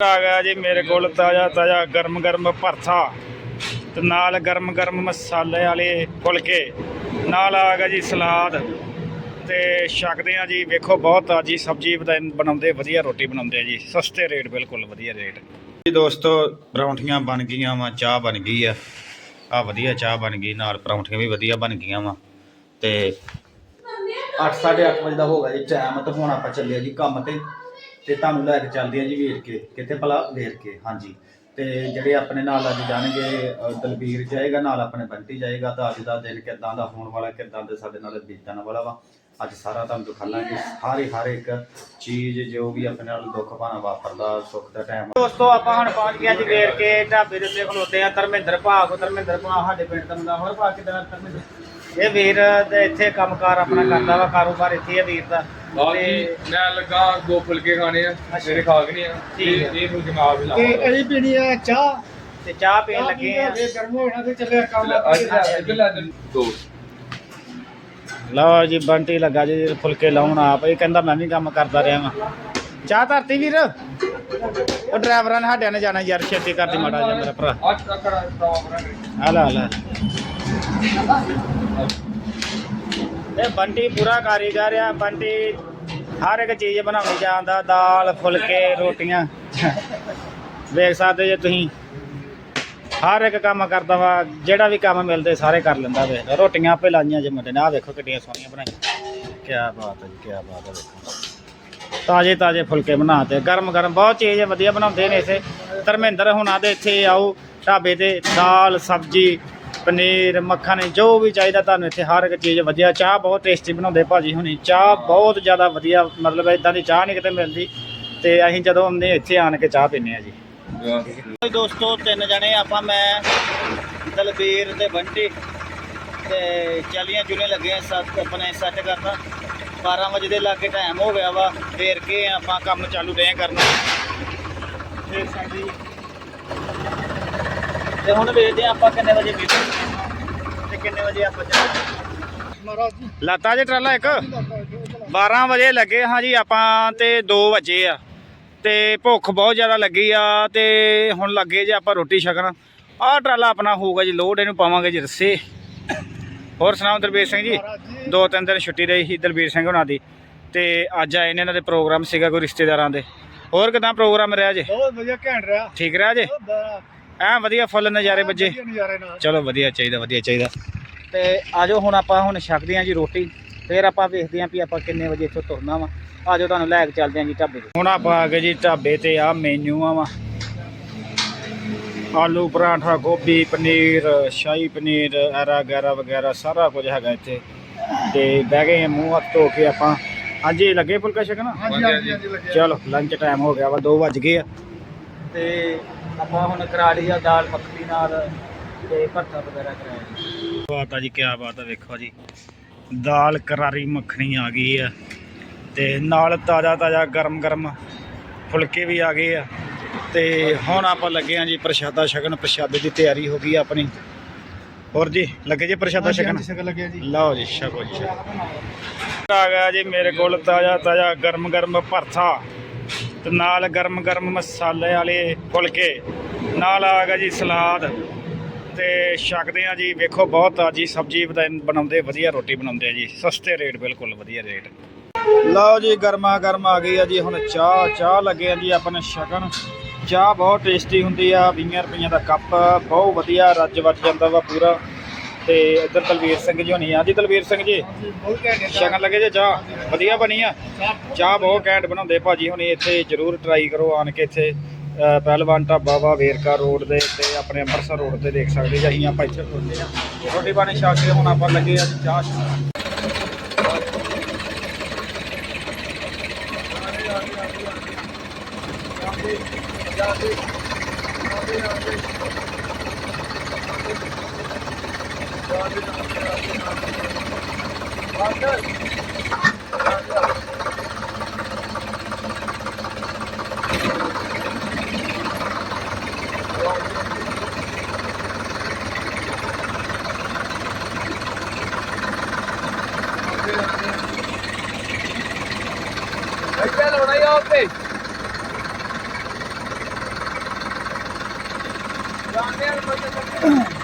ਆ ਗਿਆ ਜੀ, ਮੇਰੇ ਕੋਲ ਤਾਜ਼ਾ ਤਾਜ਼ਾ ਗਰਮ ਗਰਮ ਭਰਥਾ ਤੇ ਨਾਲ ਗਰਮ ਗਰਮ ਮਸਾਲੇ ਵਾਲੇ ਫੁਲਕੇ। ਨਾਲ ਆ ਗਿਆ ਜੀ ਸਲਾਦ ਤੇ ਛਕਦੇ ਆ ਜੀ, ਵੇਖੋ ਬਹੁਤ ਤਾਜੀ ਸਬਜ਼ੀ ਬਣਾਉਂਦੇ, ਵਧੀਆ ਰੋਟੀ ਬਣਾਉਂਦੇ ਆ ਜੀ, ਸਸਤੇ ਰੇਟ, ਬਿਲਕੁਲ ਵਧੀਆ ਰੇਟ। ਜੀ ਦੋਸਤੋ, ਪਰੌਂਠੀਆਂ ਬਣ ਗਈਆਂ ਵਾ, ਚਾਹ ਬਣ ਗਈ ਆ। ਆ ਵਧੀਆ ਚਾਹ ਬਣ ਗਈ, ਨਾਲ ਪਰੌਂਠੀਆਂ ਵੀ ਵਧੀਆ ਬਣ ਗਈਆਂ ਵਾ। ਤੇ 8:30 ਵਜੇ ਦਾ ਹੋ ਗਿਆ ਜੀ ਟਾਈਮ ਤੇ ਹੁਣ ਆਪਾਂ ਚੱਲੇ ਆ ਜੀ ਕੰਮ ਤੇ। ਤੇ ਤੁਹਾਨੂੰ ਲੈ ਕੇ ਚੱਲਦੇ ਆ ਜੀ ਵੇਰ ਕੇ ਕਿੱਥੇ ਭਲਾ ਵੇਰ ਕੇ ਹਾਂਜੀ। ਤੇ ਜਿਹੜੇ ਆਪਣੇ ਨਾਲ ਅੱਜ ਜਾਣਗੇ ਅ, ਦਲਬੀਰ ਜਾਏਗਾ ਨਾਲ ਆਪਣੇ ਬੰਟੀ ਜਾਏਗਾ ਤਾਂ ਅੱਜ ਦਾ ਦਿਨ ਕਿੱਦਾਂ ਦਾ ਹੋਣ ਵਾਲਾ ਕਿੱਦਾਂ ਦੇ ਸਾਡੇ ਨਾਲ ਬੀਤਣ ਵਾਲਾ ਵਾ। ਅੱਜ ਸਾਰਾ ਤੁਹਾਨੂੰ ਦਿਖਾਵਾਂਗੇ ਸਾਰੇ ਹਰ ਇੱਕ ਚੀਜ਼ ਜੋ ਵੀ ਆਪਣੇ ਨਾਲ ਦੁੱਖ ਭਾਣਾ ਵਾਪਰਦਾ ਸੁੱਖ ਦਾ ਟਾਈਮ ਦੋਸਤੋ ਆਪਾਂ ਹੁਣ ਪਹੁੰਚ ਗਏ ਜੀ ਵੇਰ ਕੇ ਢਾਬੇ ਦੇ ਉੱਤੇ ਖਲੋਤੇ ਆ ਧਰਮਿੰਦਰ ਭਾਗ ਧਰਮਿੰਦਰ ਭਾਗ ਸਾਡੇ ਪਿੰਡ ਦਾ ਮੁੰਡਾ ਹੋਰ ਭਾਗ ਕਿਦਾਂ ਧਰਮਿੰਦਰ? ਇਹ ਵੀਰ ਤੇ ਇੱਥੇ ਕੰਮਕਾਰ ਆਪਣਾ ਕਰਦਾ ਵਾ ਕਾਰੋਬਾਰ ਇੱਥੇ ਆ ਵੀਰ ਦਾ। ਬਾਕੀ ਤੇ ਮੈਂ ਲੱਗਾ ਦੋ ਫੁਲਕੇ ਖਾਣੇ ਆ ਮੇਰੇ ਖਾ ਕੇ ਨਹੀਂ ਆ ਠੀਕ ਹੈ। ਇਹ ਫੁਲਕੇ ਨਾਲ ਵੀ ਲਾ ਇਹ ਅਸੀਂ ਪੀਣੀ ਆ ਚਾਹ। ਤੇ ਚਾਹ ਪੀਣ ਲੱਗੇ ਆ। ਇਹ ਗਰਮ ਹੋਣਾ ਤੇ ਚੱਲਿਆ ਕੰਮ ਅੱਜ ਇੱਧਰ ਲੈ ਦੇ। ਦੋ। ਲਓ ਜੀ ਬੰਟੀ ਲੱਗਾ ਜੀ ਫੁਲਕੇ ਲਾਉਣ ਆਪ। ਇਹ ਕਹਿੰਦਾ ਮੈਂ ਵੀ ਕੰਮ ਕਰਦਾ ਰਿਹਾ ਵਾਂ। ਚਾਹ ਧਰਤੀ ਵੀਰ। ਉਹ ਡਰਾਈਵਰਾਂ ਨੇ ਸਾਡਿਆਂ ਨੇ ਜਾਣਾ ਯਾਰ ਛੇਤੀ ਕਰਦੀ ਮਾੜਾ ਜਿਹਾ ਮੇਰਾ ਭਰਾ। ਤੱਕ ਆ ਲੈ ਆ ਲੈ। ਇਹ ਬੰਟੀ ਪੂਰਾ ਕਾਰੀਗਰ ਆ, ਬੰਟੀ ਹਰ ਇੱਕ ਚੀਜ਼ ਬਣਾਉਣੀ ਜਾਣਦਾ ਦਾਲ, ਫੁਲਕੇ, ਰੋਟੀਆਂ। ਵੇਖ ਸਕਦੇ ਜੇ ਤੁਸੀਂ, ਹਰ ਇੱਕ ਕੰਮ ਕਰਦਾ ਵਾ, ਜਿਹੜਾ ਵੀ ਕੰਮ ਮਿਲਦੇ ਸਾਰੇ ਕਰ ਲੈਂਦਾ ਵੇ। ਰੋਟੀਆਂ ਆਪੇ ਲਾਈਆਂ ਜੇ ਮੁੰਡੇ ਨੇ ਆ ਵੇਖੋ ਕਿੰਨੀਆਂ ਸੋਹਣੀਆਂ ਬਣਾਈਆਂ। ਕੀ ਬਾਤ ਹੈ ਕੀ ਬਾਤ ਹੈ, ਵੇਖੋ। ਤਾਜੇ ਤਾਜੇ ਫੁਲਕੇ ਬਣਾਤੇ ਗਰਮ ਗਰਮ ਬਹੁਤ ਚੀਜ਼ ਵਧੀਆ ਬਣਾਉਂਦੇ ਨੇ ਇਥੇ। ਧਰਮਿੰਦਰ ਹੁਣਾਂ ਦੇ ਇੱਥੇ ਆਓ, ਢਾਬੇ ਤੇ ਦਾਲ, ਸਬਜੀ ਪਨੀਰ, ਮੱਖਣ, ਜੋ ਵੀ ਚਾਹੀਦਾ ਤੁਹਾਨੂੰ ਇੱਥੇ ਹਰ ਇੱਕ ਚੀਜ਼ ਵਧੀਆ, ਚਾਹ ਬਹੁਤ ਟੇਸਟੀ ਬਣਾਉਂਦੇ ਭਾਜੀ ਹੁਣੀ। ਚਾਹ ਬਹੁਤ ਜ਼ਿਆਦਾ ਵਧੀਆ, ਮਤਲਬ ਇਦਾਂ ਦੀ ਚਾਹ ਨਹੀਂ ਕਿਤੇ ਮਿਲਦੀ। ਤੇ ਅਸੀਂ ਜਦੋਂ ਆਉਂਦੇ ਇੱਥੇ ਆਣ ਕੇ ਚਾਹ ਪੀਂਦੇ ਆ ਜੀ। ਓਏ ਦੋਸਤੋ, ਤਿੰਨ ਜਣੇ ਆਪਾਂ, ਮੈਂ, ਦਲਬੀਰ ਤੇ ਬੰਟੀ। ਤੇ ਚਲੀਆਂ ਜੁਨੇ ਲੱਗੇ ਆ ਸੱਤ, ਆਪਣੇ ਸੈੱਟ ਕਰਨਾ 12 ਵਜੇ ਦੇ ਲਾਗੇ ਟਾਈਮ ਹੋ ਗਿਆ ਵਾ। ਫੇਰ ਕੇ ਆਪਾਂ ਕੰਮ ਚਾਲੂ ਰਹੇ ਕਰਨਾ। ਫੇਰ ਸਾਡੀ ਤੇ ਹੁਣ ਵੇਖਦੇ ਆ ਆਪਾਂ ਕਿੰਨੇ ਵਜੇ ਮੀਟਿੰਗ ਕਿੰਨੇ ਵਜੇ ਆਪਾਂ ਲਾਤਾ ਜੇ ਟਰਾਲਾ ਇੱਕ? 12 ਵਜੇ ਲੱਗੇ ਹਾਂ ਜੀ ਆਪਾਂ ਤੇ 2 ਵਜੇ ਆ। ਤੇ ਭੁੱਖ ਬਹੁਤ ਜ਼ਿਆਦਾ ਲੱਗੀ ਆ ਤੇ ਹੁਣ ਲੱਗੇ ਜੇ ਆਪਾਂ ਰੋਟੀ ਛਕਣ। ਆਹ ਟਰਾਲਾ ਆਪਣਾ ਹੋਊਗਾ ਜੀ ਲੋਡ ਇਹਨੂੰ ਪਾਵਾਂਗੇ ਜੀ ਰੱਸੇ। ਹੋਰ ਸੁਣਾਓ ਦਲਬੀਰ ਸਿੰਘ ਜੀ? ਦੋ ਤਿੰਨ ਦਿਨ ਛੁੱਟੀ ਰਹੀ ਸੀ ਦਲਬੀਰ ਸਿੰਘ ਹੁਣਾਂ ਦੀ। ਤੇ ਅੱਜ ਆਏ ਨੇ ਇਹਨਾਂ ਦੇ ਪ੍ਰੋਗਰਾਮ ਸੀਗਾ ਕੋਈ ਰਿਸ਼ਤੇਦਾਰਾਂ ਦੇ। ਹੋਰ ਕਿਦਾਂ ਪ੍ਰੋਗਰਾਮ ਰਿਹਾ ਜੇ? ਬਹੁਤ ਵਧੀਆ ਘੈਂਟ ਰਿਹਾ। ਠੀਕ ਰਿਹਾ ਜੇ? ਐ ਵਧੀਆ ਫੁੱਲ ਨਜ਼ਾਰੇ ਵੱਜੇ ਵਧੀਆ ਨਜ਼ਾਰੇ ਨਾਲ। ਚਲੋ ਵਧੀਆ ਚਾਹੀਦਾ ਵਧੀਆ ਚਾਹੀਦਾ। ਤੇ ਆਜੋ ਹੁਣ ਆਪਾਂ ਹੁਣ ਛਕਦੇ ਹਾਂ ਜੀ ਰੋਟੀ। ਫਿਰ ਆਪਾਂ ਵੇਖਦੇ ਹਾਂ ਵੀ ਆਪਾਂ ਕਿੰਨੇ ਵਜੇ ਇੱਥੋਂ ਤੁਰਨਾ ਵਾ। ਆਜੋ ਤੁਹਾਨੂੰ ਲੈ ਕੇ ਚੱਲਦੇ ਹਾਂ ਜੀ ਢਾਬੇ ਤੇ। ਹੁਣ ਆਪਾਂ ਆ ਗਏ ਜੀ ਢਾਬੇ ਤੇ ਆ ਮੈਨੂ ਆ ਵਾ। ਆਲੂ ਪਰਾਂਠਾ ਗੋਭੀ ਪਨੀਰ ਸ਼ਾਹੀ ਪਨੀਰ ਐਰਾ ਗੈਰਾ ਵਗੈਰਾ ਸਾਰਾ ਕੁਝ ਹੈਗਾ ਇੱਥੇ। ਤੇ ਬਹਿ ਗਏ ਮੂੰਹ ਹੱਥ ਧੋ ਕੇ ਆਪਾਂ। ਹਾਂਜੀ ਲੱਗੇ ਫੁਲਕਾ ਛਕਣਾ? ਹਾਂਜੀ ਹਾਂਜੀ ਚਲੋ ਲੰਚ ਟਾਈਮ ਹੋ ਗਿਆ ਵਾ 2 ਵੱਜ ਗਏ ਆ। ਤੇ ਆਪਾਂ ਹੁਣ ਕਰਾ ਲਈ ਆ ਦਾਲ ਮੱਖਣੀ ਨਾਲ ਤੇ ਭਰਤਾ ਵਗੈਰਾ ਕਰਾਇਆ ਜੀ। ਬਾਤ ਆ ਜੀ ਕੀ ਬਾਤ ਆ ਵੇਖੋ ਜੀ। ਦਾਲ ਕਰਾਰੀ ਮੱਖਣੀ ਆ ਗਈ ਆ ਤੇ ਨਾਲ ਤਾਜ਼ਾ ਤਾਜ਼ਾ ਗਰਮ ਗਰਮ ਫੁਲਕੇ ਵੀ ਆ ਗਏ ਆ। ਤੇ ਹੁਣ ਆਪਾਂ ਲੱਗੇ ਆ ਜੀ ਪ੍ਰਸ਼ਾਦਾ ਛਕਣ ਪ੍ਰਸ਼ਾਦੇ ਦੀ ਤਿਆਰੀ ਹੋ ਗਈ ਆ ਆਪਣੀ। ਹੋਰ ਜੀ ਲੱਗੇ ਜੀ ਪ੍ਰਸ਼ਾਦਾ ਛਕਣ? ਜੀ। ਲਓ ਜੀ ਛਕੋ ਜੀ ਆ ਗਿਆ ਜੀ ਮੇਰੇ ਕੋਲ ਤਾਜ਼ਾ ਤਾਜ਼ਾ ਗਰਮ ਗਰਮ ਭਰਥਾ। ਤੇ ਨਾਲ ਗਰਮ ਗਰਮ ਮਸਾਲੇ ਵਾਲੇ ਫੁਲਕੇ, ਨਾਲ ਆ ਗਿਆ ਜੀ ਸਲਾਦ। ਤੇ ਛਕਦੇ ਆ ਜੀ, ਵੇਖੋ ਬਹੁਤ ਤਾਜੀ ਸਬਜ਼ੀ ਬਣਾ- ਬਣਾਉਂਦੇ, ਵਧੀਆ ਰੋਟੀ ਬਣਾਉਂਦੇ ਆ ਜੀ, ਸਸਤੇ ਰੇਟ, ਬਿਲਕੁਲ ਵਧੀਆ ਰੇਟ। ਲਓ ਜੀ, ਗਰਮਾ ਗਰਮ ਆ ਗਈ ਆ ਜੀ, ਹੁਣ ਚਾਹ ਚਾਹ ਲੱਗੇ ਆ ਜੀ ਆਪਣੇ ਸ਼ਗਨ ਚਾਹ ਬਹੁਤ ਟੇਸਟੀ ਹੁੰਦੀ ਆ 20 ਰੁਪਈਆਂ ਦਾ ਕੱਪ, ਬਹੁਤ ਵਧੀਆ, ਰੱਜ ਵੱਜ ਜਾਂਦਾ ਵਾ ਪੂਰਾ। ਤੇ ਇੱਧਰ ਦਲਵੀਰ ਸਿੰਘ ਜੀ ਹੋਣੀ ਆ। ਜੀ ਦਲਵੀਰ ਸਿੰਘ ਜੀ। ਬਹੁਤ ਲੱਗੇ ਜੇ ਚਾਹ? ਵਧੀਆ ਬਣੀ ਆ? ਚਾਹ ਬਹੁਤ ਘੈਂਟ ਬਣਾਉਂਦੇ ਭਾਜੀ ਹੁਣੀ, ਇੱਥੇ ਜਰੂਰ ਟਰਾਈ ਕਰੋ ਆਣ ਕੇ ਇੱਥੇ। ਪਹਿਲਵਾਨ ਢਾਬਾ ਵਾ, ਵੇਰਕਾ ਰੋਡ ਦੇ ਤੇ ਆਪਣੇ ਅੰਮ੍ਰਿਤਸਰ ਰੋਡ ਤੇ ਦੇਖ ਸਕਦੇ ਜੀ ਅਸੀਂ ਆਪਾਂ ਇੱਥੇ ਖੜੋਤੇ ਆ। ਰੋਟੀ ਪਾਣੀ ਛਕ ਕੇ ਹੁਣ ਆਪਾਂ ਲੱਗੇ ਆ ਚਾਹ ਆ ਉੱਤੇ ਜਾਣਦੇ ਆ